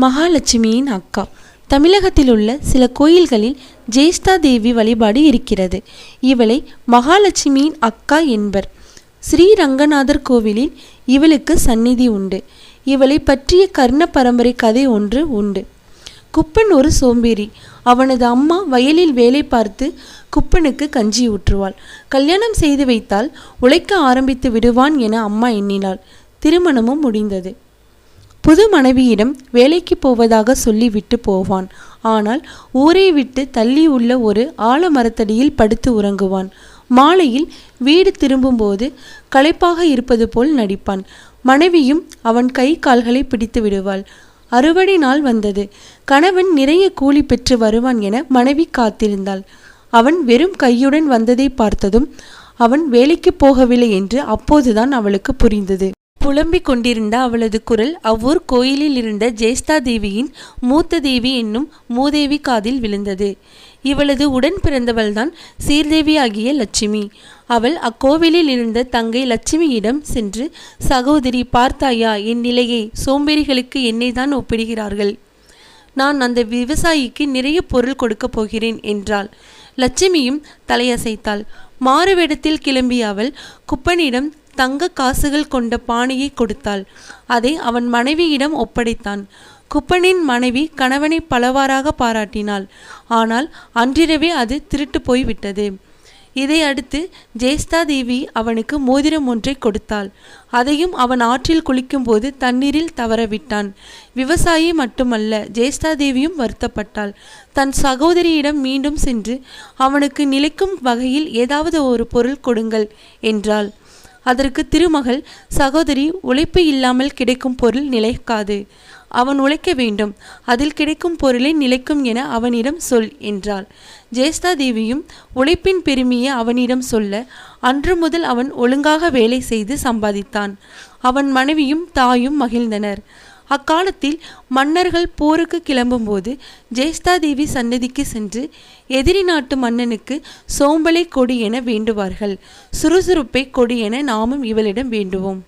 மகாலட்சுமியின் அக்கா. தமிழகத்தில் உள்ள சில கோயில்களில் ஜேஷ்டா தேவி வழிபாடு இருக்கிறது. இவளை மகாலட்சுமியின் அக்கா என்பர். ஸ்ரீரங்கநாதர் கோவிலில் இவளுக்கு சந்நிதி உண்டு. இவளை பற்றிய கர்ண பரம்பரை கதை ஒன்று உண்டு. குப்பன் ஒரு சோம்பேறி. அவனது அம்மா வயலில் வேலை பார்த்து குப்பனுக்கு கஞ்சி ஊற்றுவாள். கல்யாணம் செய்து வைத்தால் உழைக்க ஆரம்பித்து விடுவான் என அம்மா எண்ணினாள். திருமணமும் முடிந்தது. புது மனைவியிடம் வேலைக்கு போவதாக சொல்லிவிட்டு போவான். ஆனால் ஊரை விட்டு தள்ளி உள்ள ஒரு ஆலமரத்தடியில் படுத்து உறங்குவான். மாலையில் வீடு திரும்பும்போது களைப்பாக இருப்பது போல் நடிப்பான். மனைவியும் அவன் கை கால்களை பிடித்து விடுவாள். அறுவடை நாள் வந்தது. கணவன் நிறைய கூலி பெற்று வருவான் என மனைவி காத்திருந்தாள். அவன் வெறும் கையுடன் வந்ததை பார்த்ததும் அவன் வேலைக்கு போகவில்லை என்று அப்போதுதான் அவளுக்கு புரிந்தது. புலம்பிக் கொண்டிருந்த அவளது குரல் அவ்வூர் கோயிலில் இருந்த ஜேஷ்டா தேவியின் மூத்த தேவி என்னும் மூதேவி காதில் விழுந்தது. இவளது உடன் பிறந்தவள்தான் சீர்தேவி ஆகிய லட்சுமி. அவள் அக்கோவிலில் இருந்த தங்கை லட்சுமியிடம் சென்று சகோதரி பார்த்தாயா? என் நிலையை சோம்பேறிகளுக்கு என்னை தான் ஒப்பிடுகிறார்கள்? நான் அந்த விவசாயிக்கு நிறைய பொருள் கொடுக்கப் போகிறேன் என்றாள். லட்சுமியும் தலையசைத்தாள். மாறுவேடத்தில் கிளம்பிய அவள் குப்பனிடம் தங்க காசுகள் கொண்ட பானையை கொடுத்தாள். அதை அவன் மனைவியிடம் ஒப்படைத்தான். குப்பனின் மனைவி கணவனை பலவாறாக பாராட்டினாள். ஆனால் அன்றிரவே அது திருட்டு போய்விட்டது. இதை அடுத்து தேவி அவனுக்கு மோதிரம் ஒன்றை கொடுத்தாள். அதையும் அவன் ஆற்றில் குளிக்கும்போது தண்ணீரில் தவறவிட்டான். விவசாயி மட்டுமல்ல ஜேஸ்தா தேவியும் வருத்தப்பட்டாள். தன் சகோதரியிடம் மீண்டும் சென்று அவனுக்கு நிலைக்கும் வகையில் ஏதாவது ஒரு பொருள் கொடுங்கள் என்றாள். அதற்கு திருமகள் சகோதரி உழைப்பு இல்லாமல் கிடைக்கும் பொருள் நிலைக்காது. அவன் உழைக்க வேண்டும். அதில் கிடைக்கும் பொருளை நிலைக்கும் என அவனிடம் சொல் என்றாள். ஜேஷ்டா தேவியும் உழைப்பின் பெருமையை அவனிடம் சொல்ல அன்று முதல் அவன் ஒழுங்காக வேலை செய்து சம்பாதித்தான். அவன் மனைவியும் தாயும் மகிழ்ந்தனர். அக்காலத்தில் மன்னர்கள் போருக்கு கிளம்பும்போது ஜேஷ்டாதேவி சன்னதிக்கு சென்று எதிரி நாட்டு மன்னனுக்கு சோம்பலை கொடி என வேண்டுவார்கள். சுறுசுறுப்பை கொடி என நாமும் இவளிடம் வேண்டுவோம்.